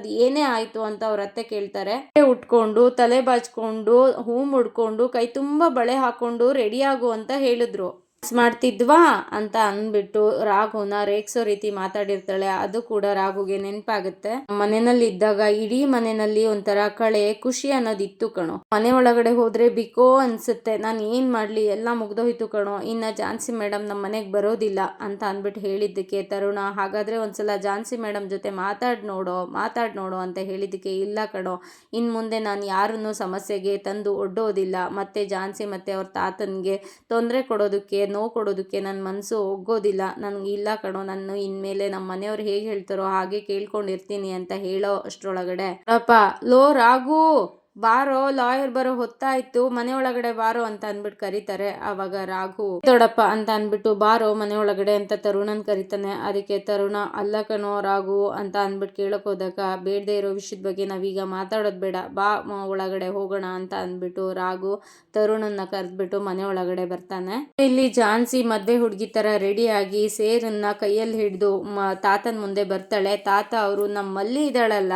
ಏನೇ ಆಯ್ತು ಅಂತ ಅವ್ರ ಅತ್ತೆ ಕೇಳ್ತಾರೆ. ಉಟ್ಕೊಂಡು, ತಲೆ ಬಾಚ್ಕೊಂಡು, ಹೂ ಮುಡ್ಕೊಂಡು, ಕೈ ತುಂಬಾ ಬಳೆ ಹಾಕೊಂಡು ರೆಡಿ ಆಗು ಅಂತ ಹೇಳಿದ್ರು. ಮಾಡ್ತಿದ್ವಾ ಅಂತ ಅಂದ್ಬಿಟ್ಟು ರಾಘುನ ರೇಗ್ಸೋ ರೀತಿ ಮಾತಾಡಿರ್ತಾಳೆ. ಅದು ಕೂಡ ರಾಘುಗೆ ನೆನಪಾಗುತ್ತೆ. ಮನೆಯಲ್ಲಿ ಇದ್ದಾಗ ಇಡೀ ಮನೆಯಲ್ಲಿ ಒಂಥರ ಕಳೆ, ಖುಷಿ ಅನ್ನೋದಿತ್ತು ಕಣೋ. ಮನೆ ಒಳಗಡೆ ಹೋದ್ರೆ ಬಿಕೋ ಅನ್ಸುತ್ತೆ. ನಾನು ಏನ್ ಮಾಡ್ಲಿ? ಎಲ್ಲ ಮುಗ್ದೋಯ್ತು ಕಣೋ. ಇನ್ನ ಜಾನ್ಸಿ ಮೇಡಮ್ ನಮ್ಮ ಮನೆಗೆ ಬರೋದಿಲ್ಲ ಅಂತ ಅಂದ್ಬಿಟ್ಟು ಹೇಳಿದ್ದಕ್ಕೆ ತರುಣ. ಹಾಗಾದ್ರೆ ಒಂದ್ಸಲ ಜಾನ್ಸಿ ಮೇಡಮ್ ಜೊತೆ ಮಾತಾಡ್ ನೋಡೋ ಮಾತಾಡ್ ನೋಡೋ ಅಂತ ಹೇಳಿದ್ದಕ್ಕೆ ಇಲ್ಲ ಕಣೋ. ಇನ್ ಮುಂದೆ ನಾನು ಯಾರನ್ನು ಸಮಸ್ಯೆಗೆ ತಂದು ಒಡ್ಡೋದಿಲ್ಲ. ಮತ್ತೆ ಜಾನ್ಸಿ ಮತ್ತೆ ಅವ್ರ ತಾತನ್ಗೆ ತೊಂದರೆ ಕೊಡೋದಕ್ಕೆ ನೋವು ಕೊಡೋದಕ್ಕೆ ನನ್ನ ಮನಸ್ಸು ಒಗ್ಗೋದಿಲ್ಲ. ನನಗೆ ಇಲ್ಲ ಕಣೋ ನಾನು ಇನ್ಮೇಲೆ ನಮ್ಮ ಮನೆಯವ್ರು ಹೇಗೆ ಹೇಳ್ತಾರೋ ಹಾಗೆ ಕೇಳ್ಕೊಂಡಿರ್ತೀನಿ ಅಂತ ಹೇಳೋ ಅಷ್ಟರೊಳಗಡೆ. ಅಪ್ಪ ಲೋ ರಾಘು! ಬಾರೋ, ಲಾಯರ್ ಬರೋ ಹೊತ್ತಾಯ್ತು ಮನೆ ಒಳಗಡೆ ಬಾರೋ ಅಂತ ಅಂದ್ಬಿಟ್ಟು ಕರೀತಾರೆ. ಅವಾಗ ರಾಘು ದೊಡ್ಡಪ್ಪ ಅಂತ ಅಂದ್ಬಿಟ್ಟು, ಬಾರೋ ಮನೆ ಒಳಗಡೆ ಅಂತ ತರುಣನ್ ಕರೀತಾನೆ. ಅದಕ್ಕೆ ತರುಣ, ಅಲ್ಲ ಕಣೋ ರಾಘು ಅಂತ ಅಂದ್ಬಿಟ್ಟು ಕೇಳಕ್ ಹೋದಾಗ, ಬೇಡದೆ ಇರೋ ವಿಷಯದ ಬಗ್ಗೆ ನಾವೀಗ ಮಾತಾಡೋದು ಬೇಡ. ಬಾ ಒಳಗಡೆ ಹೋಗೋಣ ಅಂತ ಅಂದ್ಬಿಟ್ಟು ರಾಘು ತರುಣನ್ನ ಕರೆದ್ಬಿಟ್ಟು ಮನೆ ಒಳಗಡೆ ಬರ್ತಾನೆ. ಇಲ್ಲಿ ಜಾನ್ಸಿ ಮದ್ವೆ ಹುಡುಗಿ ತರ ರೆಡಿ ಆಗಿ ಸೇರನ್ನ ಕೈಯಲ್ಲಿ ಹಿಡಿದು ತಾತನ ಮುಂದೆ ಬರ್ತಾಳೆ. ತಾತ ಅವರು ನಮ್ಮಲ್ಲಿ ಇದ್ದಾಳಲ್ಲ,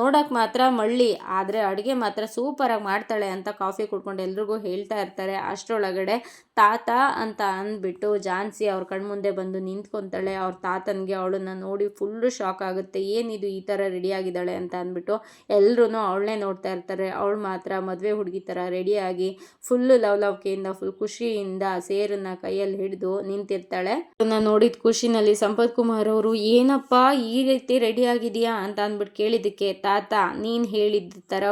ನೋಡಕ್ ಮಾತ್ರ ಮಳ್ಳಿ. ಆದ್ರೆ ಅಡುಗೆ ಮಾತ್ರ ಮಾತ್ರ ಸೂಪರಾಗಿ ಮಾಡ್ತಾಳೆ ಅಂತ ಕಾಫಿ ಕುಡ್ಕೊಂಡು ಎಲ್ರಿಗೂ ಹೇಳ್ತಾ ಇರ್ತಾರೆ. ಅಷ್ಟರೊಳಗಡೆ ತಾತ ಅಂತ ಅಂದ್ಬಿಟ್ಟು ಜಾನ್ಸಿ ಅವ್ರ ಕಣ್ಮುಂದೆ ಬಂದು ನಿಂತ್ಕೊತಾಳೆ. ಅವ್ರ ತಾತನಿಗೆ ಅವಳನ್ನ ನೋಡಿ ಫುಲ್ಲು ಶಾಕ್ ಆಗುತ್ತೆ. ಏನಿದು ಈ ಥರ ರೆಡಿಯಾಗಿದ್ದಾಳೆ ಅಂತ ಅಂದ್ಬಿಟ್ಟು ಎಲ್ಲರೂ ಅವಳನ್ನೇ ನೋಡ್ತಾ ಇರ್ತಾರೆ. ಅವಳು ಮಾತ್ರ ಮದುವೆ ಹುಡುಗಿ ಥರ ರೆಡಿಯಾಗಿ ಫುಲ್ಲು ಲವ್ಲವಿಕೆಯಿಂದ ಫುಲ್ ಖುಷಿಯಿಂದ ಸೇರನ್ನ ಕೈಯಲ್ಲಿ ಹಿಡಿದು ನಿಂತಿರ್ತಾಳೆ. ಅದನ್ನ ನೋಡಿದ ಖುಷಿನಲ್ಲಿ ಸಂಪತ್ ಕುಮಾರ್ ಅವರು, ಏನಪ್ಪಾ ಈ ರೀತಿ ರೆಡಿ ಆಗಿದೆಯಾ ಅಂತ ಅಂದ್ಬಿಟ್ಟು ಕೇಳಿದ್ದಕ್ಕೆ, ತಾತ, ನೀನು ಹೇಳಿದ ಥರ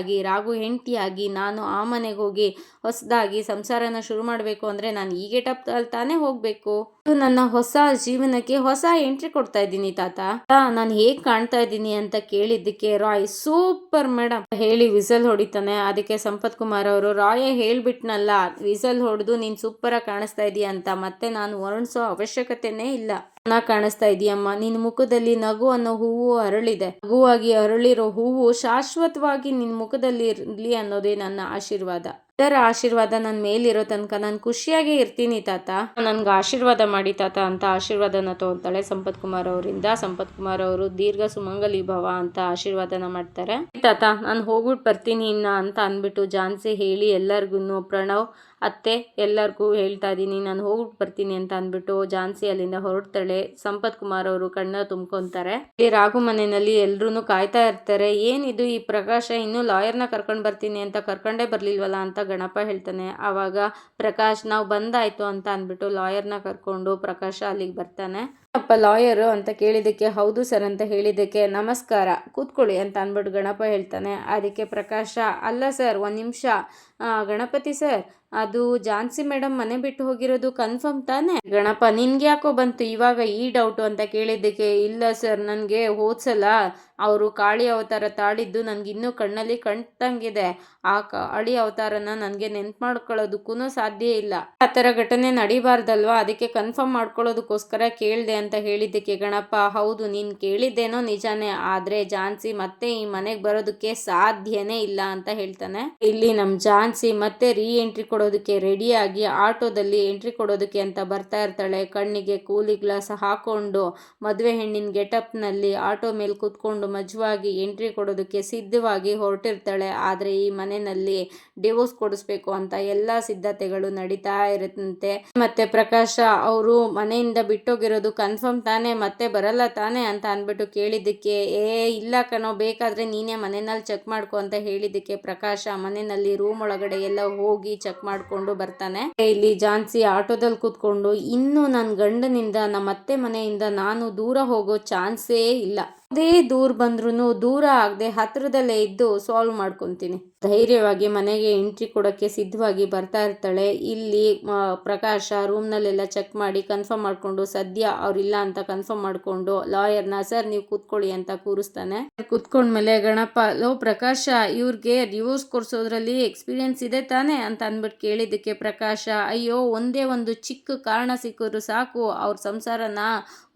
ಹುಡುಗಿಯಾಗಿ ರಾಘು ಹೆಂಡತಿಯಾಗಿ ನಾನು ಆ ಮನೆಗೆ ಹೋಗಿ ಹೊಸದಾಗಿ ಸಂಸಾರನ ಶುರು ಮಾಡಬೇಕು ಅಂದರೆ ನಾನು ಈ ಗೆಟಪ್ ತಾನೇ ಹೋಗಬೇಕು. ನನ್ನ ಹೊಸ ಜೀವನಕ್ಕೆ ಹೊಸ ಎಂಟ್ರಿ ಕೊಡ್ತಾ ಇದ್ದೀನಿ ತಾತ. ನಾನು ಹೇಗ್ ಕಾಣ್ತಾ ಇದ್ದೀನಿ ಅಂತ ಕೇಳಿದ್ದಕ್ಕೆ ರಾಯ್ ಸೂಪರ್ ಮೇಡಮ್ ಹೇಳಿ, ವಿಸಲ್ ಹೊಡಿತಾನೆ. ಅದಕ್ಕೆ ಸಂಪತ್ ಕುಮಾರ್ ಅವರು, ರಾಯ ಹೇಳ್ಬಿಟ್ನಲ್ಲ, ವಿಸಲ್ ಹೊಡೆದು ನೀನ್ ಸೂಪರ್ ಆಗಿ ಕಾಣಿಸ್ತಾ ಇದೀಯ ಅಂತ. ಮತ್ತೆ ನಾನು ವರ್ಣಿಸೋ ಅವಶ್ಯಕತೆನೇ ಇಲ್ಲ. ಚೆನ್ನಾಗಿ ಕಾಣಿಸ್ತಾ ಇದೀಯಮ್ಮ. ನಿನ್ನ ಮುಖದಲ್ಲಿ ನಗು ಅನ್ನೋ ಹೂವು ಅರಳಿದೆ. ನಗುವಾಗಿ ಅರಳಿರೋ ಹೂವು ಶಾಶ್ವತವಾಗಿ ನಿನ್ನ ಮುಖದಲ್ಲಿ ಇರಲಿ ಅನ್ನೋದೇ ನನ್ನ ಆಶೀರ್ವಾದ. ಇದರ ಆಶೀರ್ವಾದ ನನ್ನ ಮೇಲಿರೋ ತನಕ ನಾನು ಖುಷಿಯಾಗಿ ಇರ್ತೀನಿ ತಾತ. ನನ್ಗೆ ಆಶೀರ್ವಾದ ಮಾಡಿ ತಾತ ಅಂತ ಆಶೀರ್ವಾದನ ತಗೊಳ್ತಾಳೆ ಸಂಪತ್ ಕುಮಾರ್ ಅವರಿಂದ ಸಂಪತ್ ಕುಮಾರ್ ಅವರು ದೀರ್ಘ ಸುಮಂಗಲಿ ಭವ ಅಂತ ಆಶೀರ್ವಾದನ ಮಾಡ್ತಾರೆ. ತಾತ, ನಾನು ಹೋಗ್ಬಿಟ್ಟು ಬರ್ತೀನಿ ಇನ್ನ ಅಂತ ಅಂದ್ಬಿಟ್ಟು ಜಾನ್ಸಿ ಹೇಳಿ ಎಲ್ಲರಿಗೂ ಪ್ರಣವ್ ಅತ್ತೆ, ಎಲ್ಲರಿಗೂ ಹೇಳ್ತಾ ಇದ್ದೀನಿ ನಾನು ಹೋಗ್ಬಿಟ್ಟು ಬರ್ತೀನಿ ಅಂತ ಅಂದ್ಬಿಟ್ಟು ಜಾನ್ಸಿ ಅಲ್ಲಿಂದ ಹೊರಡ್ತಾಳೆ. ಸಂಪತ್ ಕುಮಾರ್ ಅವರು ಕಣ್ಣ ತುಂಬ್ಕೊಂತಾರೆ. ಇಲ್ಲಿ ರಾಘು ಮನೆಯಲ್ಲಿ ಎಲ್ಲರೂ ಕಾಯ್ತಾ ಇರ್ತಾರೆ. ಏನಿದು ಈ ಪ್ರಕಾಶ? ಇನ್ನೂ ಲಾಯರ್ನ ಕರ್ಕೊಂಡು ಬರ್ತೀನಿ ಅಂತ ಕರ್ಕೊಂಡೇ ಬರ್ಲಿಲ್ವಲ್ಲ ಅಂತ ಗಣಪ ಹೇಳ್ತಾನೆ. ಆವಾಗ ಪ್ರಕಾಶ್, ನಾವು ಬಂದಾಯ್ತು ಅಂತ ಅಂದ್ಬಿಟ್ಟು ಲಾಯರ್ನ ಕರ್ಕೊಂಡು ಪ್ರಕಾಶ ಅಲ್ಲಿಗೆ ಬರ್ತಾನೆ. ಅಪ್ಪ, ಲಾಯರು ಅಂತ ಕೇಳಿದ್ದಕ್ಕೆ ಹೌದು ಸರ್ ಅಂತ ಹೇಳಿದ್ದಕ್ಕೆ ನಮಸ್ಕಾರ. ಕೂತ್ಕೊಳ್ಳಿ ಅಂತ ಅಂದ್ಬಿಟ್ಟು ಗಣಪ ಹೇಳ್ತಾನೆ. ಅದಕ್ಕೆ ಪ್ರಕಾಶ, ಅಲ್ಲ ಸರ್, ಒಂದು ನಿಮಿಷ. ಗಣಪತಿ ಸರ್ ಅದು ಜಾನ್ಸಿ ಮೇಡಮ್ ಮನೆ ಬಿಟ್ಟು ಹೋಗಿರೋದು ಕನ್ಫರ್ಮ್ ತಾನೆ? ಗಣಪ, ನಿನ್ಗೆ ಯಾಕೋ ಬಂತು ಇವಾಗ ಈ ಡೌಟು ಅಂತ ಕೇಳಿದ್ದಕ್ಕೆ? ಇಲ್ಲ ಸರ್ ನನಗೆ ಹೋದ್ಸಲ ಅವರು ಕಾಳಿ ಅವತಾರ ತಾಳಿದ್ದು ನನಗೆ ಇನ್ನೂ ಕಣ್ಣಲ್ಲಿ ಕಣ್ತಂಗಿದೆ ಆ ಕಾಳಿ ಅವತಾರನ ನನಗೆ ನೆನ್ಪು ಮಾಡ್ಕೊಳ್ಳೋದಕ್ಕೂ ಸಾಧ್ಯ ಇಲ್ಲ. ಆ ಥರ ಘಟನೆ ನಡಿಬಾರ್ದಲ್ವಾ? ಅದಕ್ಕೆ ಕನ್ಫರ್ಮ್ ಮಾಡ್ಕೊಳ್ಳೋದಕ್ಕೋಸ್ಕರ ಕೇಳಿದೆ ಅಂತ ಹೇಳಿದ್ದಕ್ಕೆ ಗಣಪ ಹೌದು, ನೀನು ಕೇಳಿದ್ದೇನೋ ನಿಜಾನೇ, ಆದರೆ ಜಾನ್ಸಿ ಮತ್ತೆ ಈ ಮನೆಗೆ ಬರೋದಕ್ಕೆ ಸಾಧ್ಯನೇ ಇಲ್ಲ ಅಂತ ಹೇಳ್ತಾನೆ. ಇಲ್ಲಿ ನಮ್ಮ ಜಾನ್ಸಿ ಮತ್ತೆ ರೀ ಎಂಟ್ರಿ ಕೊಡೋದಕ್ಕೆ ರೆಡಿಯಾಗಿ ಆಟೋದಲ್ಲಿ ಎಂಟ್ರಿ ಕೊಡೋದಕ್ಕೆ ಅಂತ ಬರ್ತಾ ಇರ್ತಾಳೆ. ಕಣ್ಣಿಗೆ ಕೂಲಿ ಗ್ಲಾಸ್ ಹಾಕೊಂಡು ಮದುವೆ ಹೆಣ್ಣಿನ ಗೆಟಪ್ನಲ್ಲಿ ಆಟೋ ಮೇಲೆ ಕೂತ್ಕೊಂಡು ಮಜವಾಗಿ ಎಂಟ್ರಿ ಕೊಡೋದಕ್ಕೆ ಸಿದ್ಧವಾಗಿ ಹೊರಟಿರ್ತಾಳೆ. ಆದರೆ ಈ ಮನೆಯಲ್ಲಿ ಡಿವೋರ್ಸ್ ಕೊಡಿಸ್ಬೇಕು ಅಂತ ಎಲ್ಲ ಸಿದ್ಧತೆಗಳು ನಡೀತಾ ಇರುತ್ತಂತೆ. ಮತ್ತೆ ಪ್ರಕಾಶ ಅವರು ಮನೆಯಿಂದ ಬಿಟ್ಟೋಗಿರೋದು ಕನ್ಫರ್ಮ್ ತಾನೇ, ಮತ್ತೆ ಬರಲ್ಲ ತಾನೇ ಅಂತ ಅಂದ್ಬಿಟ್ಟು ಕೇಳಿದ್ದಕ್ಕೆ, ಏ, ಇಲ್ಲ ಕಣೋ, ಬೇಕಾದ್ರೆ ನೀನೇ ಮನೆಯಲ್ಲಿ ಚೆಕ್ ಮಾಡ್ಕೊ ಅಂತ ಹೇಳಿದ್ದಕ್ಕೆ ಪ್ರಕಾಶ ಮನೆಯಲ್ಲಿ ರೂಮ್ ಒಳಗಡೆ ಎಲ್ಲ ಹೋಗಿ ಚೆಕ್ ಮಾಡಿಕೊಂಡು ಬರ್ತಾನೆ. ಇಲ್ಲಿ ಜಾನ್ಸಿ ಆಟೋದಲ್ಲಿ ಕೂತ್ಕೊಂಡು, ಇನ್ನು ನನ್ನ ಗಂಡನಿಂದ ನಮ್ಮ ಅತ್ತೆ ಮನೆಯಿಂದ ನಾನು ದೂರ ಹೋಗೋ ಚಾನ್ಸೇ ಇಲ್ಲ. ಅದೇ ದೂರ ಬಂದ್ರೂ ದೂರ ಆಗದೆ ಹತ್ರದಲ್ಲೇ ಇದ್ದು ಸಾಲ್ವ್ ಮಾಡ್ಕೊತೀನಿ. ಧೈರ್ಯವಾಗಿ ಮನೆಗೆ ಎಂಟ್ರಿ ಕೊಡೋಕ್ಕೆ ಸಿದ್ಧವಾಗಿ ಬರ್ತಾ ಇರ್ತಾಳೆ. ಇಲ್ಲಿ ಪ್ರಕಾಶ ರೂಮ್ನಲ್ಲೆಲ್ಲ ಚೆಕ್ ಮಾಡಿ ಕನ್ಫರ್ಮ್ ಮಾಡಿಕೊಂಡು, ಸದ್ಯ ಅವ್ರಿಲ್ಲ ಅಂತ ಕನ್ಫರ್ಮ್ ಮಾಡಿಕೊಂಡು ಲಾಯರ್ನ ಸರ್, ನೀವು ಕೂತ್ಕೊಳ್ಳಿ ಅಂತ ಕೂರಿಸ್ತಾನೆ. ಕೂತ್ಕೊಂಡ್ಮೇಲೆ, ಗಣಪ, ಲೋ, ಪ್ರಕಾಶ, ಇವ್ರಿಗೆ ಡಿವೋರ್ಸ್ ಕೊಡ್ಸೋದ್ರಲ್ಲಿ ಎಕ್ಸ್ಪೀರಿಯನ್ಸ್ ಇದೆ ತಾನೇ? ಅಂತ ಅಂದ್ಬಿಟ್ಟು ಕೇಳಿದ್ದಕ್ಕೆ ಪ್ರಕಾಶ, ಅಯ್ಯೋ, ಒಂದೇ ಒಂದು ಚಿಕ್ಕ ಕಾರಣ ಸಿಕ್ಕಿದ್ರು ಸಾಕು. ಅವ್ರ ಸಂಸಾರನ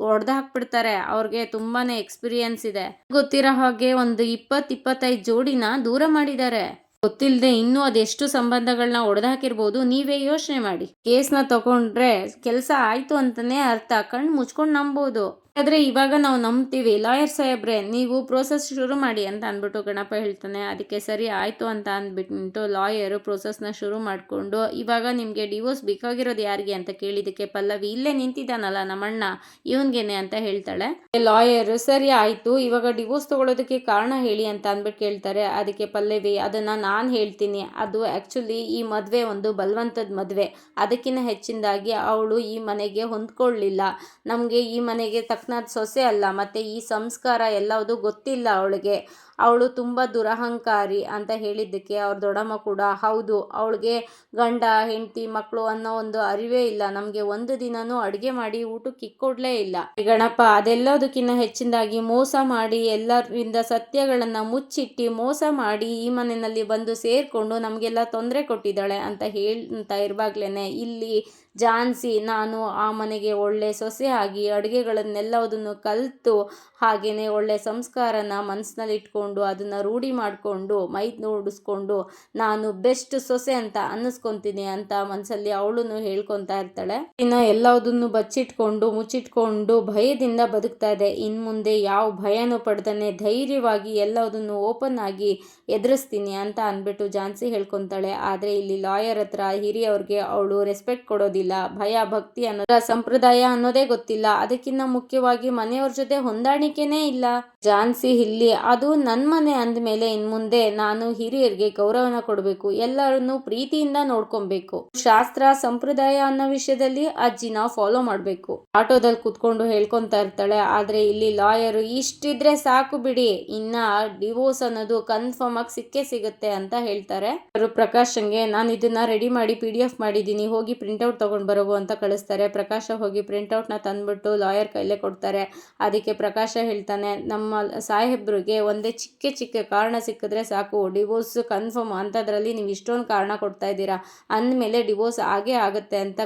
ಒಡೆದು ಹಾಕ್ಬಿಡ್ತಾರೆ. ಅವ್ರಿಗೆ ತುಂಬಾನೇ ಎಕ್ಸ್ಪೀರಿಯನ್ಸ್ ಇದೆ. ಗೊತ್ತಿರೋ ಹಾಗೆ ಒಂದು ಇಪ್ಪತ್ತು ಇಪ್ಪತ್ತೈದು ಜೋಡಿನ ದೂರ ಮಾಡಿದ್ದಾರೆ. ಗೊತ್ತಿಲ್ಲದೆ ಇನ್ನೂ ಅದೆಷ್ಟು ಸಂಬಂಧಗಳನ್ನ ಒಡೆದಾಕಿರ್ಬೋದು ನೀವೇ ಯೋಚನೆ ಮಾಡಿ. ಕೇಸ್ನ ತಗೊಂಡ್ರೆ ಕೆಲಸ ಆಯ್ತು ಅಂತಾನೆ ಅರ್ಥ. ಕಣ್ಣು ಮುಚ್ಕೊಂಡು ನಂಬೋದು. ಆದರೆ ಇವಾಗ ನಾವು ನಂಬ್ತೀವಿ, ಲಾಯರ್ ಸಾಹೇಬ್ರೆ, ನೀವು ಪ್ರೋಸೆಸ್ ಶುರು ಮಾಡಿ ಅಂತ ಅಂದ್ಬಿಟ್ಟು ಗಣಪ ಹೇಳ್ತಾನೆ, ಅದಕ್ಕೆ ಸರಿ ಆಯಿತು ಅಂತ ಅಂದ್ಬಿಟ್ಟು ಲಾಯರು ಪ್ರೋಸೆಸ್ನ ಶುರು ಮಾಡಿಕೊಂಡು, ಇವಾಗ ನಿಮಗೆ ಡಿವೋರ್ಸ್ ಬೇಕಾಗಿರೋದು ಯಾರಿಗೆ ಅಂತ ಕೇಳಿದಕ್ಕೆ ಪಲ್ಲವಿ ಇಲ್ಲೇ ನಿಂತಿದ್ದಾನಲ್ಲ ನಮ್ಮಣ್ಣ, ಇವನ್ಗೇನೆ ಅಂತ ಹೇಳ್ತಾಳೆ. ಲಾಯರ್, ಸರಿ ಆಯಿತು, ಇವಾಗ ಡಿವೋರ್ಸ್ ತಗೊಳ್ಳೋದಕ್ಕೆ ಕಾರಣ ಹೇಳಿ ಅಂತ ಅಂದ್ಬಿಟ್ಟು ಕೇಳ್ತಾರೆ, ಅದಕ್ಕೆ ಪಲ್ಲವಿ, ಅದನ್ನು ನಾನು ಹೇಳ್ತೀನಿ, ಅದು ಆ್ಯಕ್ಚುಲಿ ಈ ಮದುವೆ ಒಂದು ಬಲವಂತದ ಮದುವೆ ಅದಕ್ಕಿಂತ ಹೆಚ್ಚಿನದಾಗಿ ಅವಳು ಈ ಮನೆಗೆ ಹೊಂದ್ಕೊಳ್ಳಿಲ್ಲ, ನಮಗೆ ಈ ಮನೆಗೆ ತಕ್ಕ ತಕ್ಕನಾದ ಸೊಸೆ ಅಲ್ಲ ಮತ್ತು ಈ ಸಂಸ್ಕಾರ ಎಲ್ಲವುದು ಗೊತ್ತಿಲ್ಲ ಅವಳಿಗೆ. ಅವಳು ತುಂಬ ದುರಹಂಕಾರಿ ಅಂತ ಹೇಳಿದ್ದಕ್ಕೆ ಅವ್ರ ದೊಡ್ಡಮ್ಮ ಕೂಡ, ಹೌದು, ಅವಳಿಗೆ ಗಂಡ, ಹೆಂಡತಿ ಮಕ್ಕಳು ಅನ್ನೋ ಒಂದು ಅರಿವೇ ಇಲ್ಲ. ನಮಗೆ ಒಂದು ದಿನನೂ ಅಡುಗೆ ಮಾಡಿ ಊಟಕ್ಕೆ ಇಕ್ಕೊಡ್ಲೇ ಇಲ್ಲ. ಗಣಪ, ಅದೆಲ್ಲದಕ್ಕಿಂತ ಹೆಚ್ಚಿನದಾಗಿ ಮೋಸ ಮಾಡಿ ಎಲ್ಲರಿಂದ ಸತ್ಯಗಳನ್ನು ಮುಚ್ಚಿಟ್ಟು ಮೋಸ ಮಾಡಿ ಈ ಮನೆಯಲ್ಲಿ ಬಂದು ಸೇರಿಕೊಂಡು ನಮಗೆಲ್ಲ ತೊಂದರೆ ಕೊಟ್ಟಿದ್ದಾಳೆ ಅಂತ ಹೇಳ್ತಾ ಇರುವಾಗ್ಲೇ ಇಲ್ಲಿ ಜಾನ್ಸಿ ನಾನು ಆ ಮನೆಗೆ ಒಳ್ಳೆ ಸೊಸೆ ಆಗಿ ಅಡುಗೆಗಳನ್ನೆಲ್ಲವುದನ್ನು ಕಲಿತು ಹಾಗೆಯೇ ಒಳ್ಳೆ ಸಂಸ್ಕಾರನ ಮನಸ್ಸಿನಲ್ಲಿ ಇಟ್ಕೊಂಡು ಅದನ್ನು ರೂಢಿ ಮಾಡಿಕೊಂಡು, ಮೈ ನೋಡಿಸ್ಕೊಂಡು, ನಾನು ಬೆಸ್ಟ್ ಸೊಸೆ ಅಂತ ಅನ್ನಿಸ್ಕೊತೀನಿ ಅಂತ ಮನಸ್ಸಲ್ಲಿ ಅವಳು ಹೇಳ್ಕೊತಾ ಇರ್ತಾಳೆ. ಇನ್ನು ಎಲ್ಲದನ್ನು ಬಚ್ಚಿಟ್ಕೊಂಡು, ಮುಚ್ಚಿಟ್ಕೊಂಡು ಭಯದಿಂದ ಬದುಕ್ತಾ ಇದೆ. ಇನ್ನು ಮುಂದೆ ಯಾವ ಭಯನೂ ಪಡ್ದಾನೆ ಧೈರ್ಯವಾಗಿ ಎಲ್ಲದನ್ನು ಓಪನ್ ಆಗಿ ಎದುರಿಸ್ತೀನಿ ಅಂತ ಅಂದ್ಬಿಟ್ಟು ಜಾನ್ಸಿ ಹೇಳ್ಕೊತಾಳೆ. ಆದರೆ ಇಲ್ಲಿ ಲಾಯರ್ ಹತ್ರ ಹಿರಿಯವ್ರಿಗೆ ಅವಳು ರೆಸ್ಪೆಕ್ಟ್ ಕೊಡೋದಿಲ್ಲ. ಭಯ, ಭಕ್ತಿ ಅನ್ನೋದ್ರ ಸಂಪ್ರದಾಯ ಅನ್ನೋದೇ ಗೊತ್ತಿಲ್ಲ. ಅದಕ್ಕಿಂತ ಮುಖ್ಯವಾಗಿ ಮನೆಯವ್ರ ಜೊತೆ ಹೊಂದಾಣಿಕೆನೇ ಇಲ್ಲ. ಜಾನ್ಸಿ ಇಲ್ಲಿ ಅದು ನನ್ನ ಮನೆ ಅಂದಮೇಲೆ ಇನ್ ಮುಂದೆ ನಾನು ಹಿರಿಯರಿಗೆ ಗೌರವನ ಕೊಡಬೇಕು, ಎಲ್ಲರನ್ನೂ ಪ್ರೀತಿಯಿಂದ ನೋಡ್ಕೊಬೇಕು. ಶಾಸ್ತ್ರ, ಸಂಪ್ರದಾಯ ಅನ್ನೋ ವಿಷಯದಲ್ಲಿ ಅಜ್ಜಿನ ಫಾಲೋ ಮಾಡಬೇಕು. ಆಟೋದಲ್ಲಿ ಕುತ್ಕೊಂಡು ಹೇಳ್ಕೊಂತಾ ಇರ್ತಾಳೆ, ಆದ್ರೆ ಇಲ್ಲಿ ಲಾಯರ್ ಇಷ್ಟಿದ್ರೆ ಸಾಕು ಬಿಡಿ, ಇನ್ನ ಡಿವೋರ್ಸ್ ಅನ್ನೋದು ಕನ್ಫರ್ಮ್ ಆಗಿ ಸಿಕ್ಕೇ ಸಿಗುತ್ತೆ ಅಂತ ಹೇಳ್ತಾರೆ. ಅವರು ಪ್ರಕಾಶಂಗೆ ನಾನು ಇದನ್ನ ರೆಡಿ ಮಾಡಿ ಪಿ ಡಿ ಎಫ್ ಮಾಡಿದ್ದೀನಿ, ಹೋಗಿ ಪ್ರಿಂಟ್ಔಟ್ ತಗೊಂಡ್ ಬರೋವು ಅಂತ ಕಳಿಸ್ತಾರೆ. ಪ್ರಕಾಶ ಹೋಗಿ ಪ್ರಿಂಟ್ಔಟ್ನ ತಂದ್ಬಿಟ್ಟು ಲಾಯರ್ ಕೈಲೇ ಕೊಡ್ತಾರೆ. ಅದಕ್ಕೆ ಪ್ರಕಾಶ ಹೇಳ್ತಾನೆ, ನಮ್ಮ ಸಾಹೇಬ್ರಿಗೆ ಒಂದೇ ಚಿಕ್ಕ ಚಿಕ್ಕ ಕಾರಣ ಸಿಕ್ಕಿದ್ರೆ ಸಾಕು. ಡಿವೋರ್ಸ್ ಕನ್ಫರ್ಮ್ ಅಂಥದ್ರಲ್ಲಿ ನೀವು ಇಷ್ಟೊಂದು ಕಾರಣ ಕೊಡ್ತಾ ಇದ್ದೀರಾ? ಅಂದಮೇಲೆ ಡಿವೋರ್ಸ್ ಆಗೇ ಆಗುತ್ತೆ ಅಂತ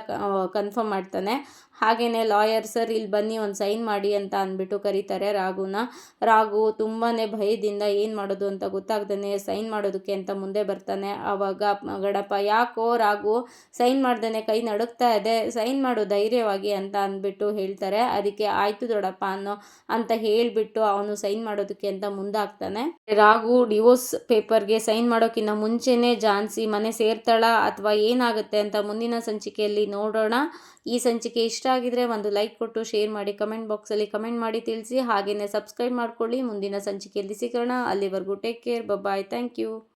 ಕನ್ಫರ್ಮ್ ಮಾಡ್ತಾನೆ. ಹಾಗೆಯೇ ಲಾಯರ್ ಸರ್ ಇಲ್ಲಿ ಬನ್ನಿ ಒಂದು ಸೈನ್ ಮಾಡಿ ಅಂತ ಅಂದ್ಬಿಟ್ಟು ಕರೀತಾರೆ ರಾಘುನ ರಾಗು ತುಂಬಾ ಭಯದಿಂದ ಏನು ಮಾಡೋದು ಅಂತ ಗೊತ್ತಾಗ್ದೇ ಸೈನ್ ಮಾಡೋದಕ್ಕೆ ಅಂತ ಮುಂದೆ ಬರ್ತಾನೆ. ಆವಾಗ ಗಡಪ್ಪ ಯಾಕೋ ರಾಗು, ಸೈನ್ ಮಾಡ್ದೇ ಕೈ ನಡುಕ್ತಾ ಇದೆ, ಸೈನ್ ಮಾಡು ಧೈರ್ಯವಾಗಿ ಅಂತ ಅಂದ್ಬಿಟ್ಟು ಹೇಳ್ತಾರೆ. ಅದಕ್ಕೆ ಆಯಿತು ದೊಡಪ್ಪ ಅನ್ನೋ ಅಂತ ಹೇಳಿಬಿಟ್ಟು ಅವನು ಸೈನ್ ಮಾಡೋದಕ್ಕೆ ಅಂತ ಮುಂದಾಗ್ತಾನೆ. ರಾಘು ಡಿವೋರ್ಸ್ ಪೇಪರ್ಗೆ ಸೈನ್ ಮಾಡೋಕ್ಕಿಂತ ಮುಂಚೆನೇ ಜಾನ್ಸಿ ಮನೆ ಸೇರ್ತಾಳ ಅಥವಾ ಏನಾಗುತ್ತೆ ಅಂತ ಮುಂದಿನ ಸಂಚಿಕೆಯಲ್ಲಿ ನೋಡೋಣ. ಈ ಸಂಚಿಕೆ ಇಷ್ಟ ಆಗಿದ್ರೆ ಒಂದು ಲೈಕ್ ಕೊಟ್ಟು, ಶೇರ್ ಮಾಡಿ, ಕಮೆಂಟ್ ಬಾಕ್ಸಲ್ಲಿ ಕಮೆಂಟ್ ಮಾಡಿ ತಿಳಿಸಿ. ಹಾಗೆಯೇ ಸಬ್ಸ್ಕ್ರೈಬ್ ಮಾಡ್ಕೊಳ್ಳಿ. ಮುಂದಿನ ಸಂಚಿಕೆಯಲ್ಲಿ ಸಿಗೋಣ. ಅಲ್ಲಿವರೆಗೂ take care. Bye thank you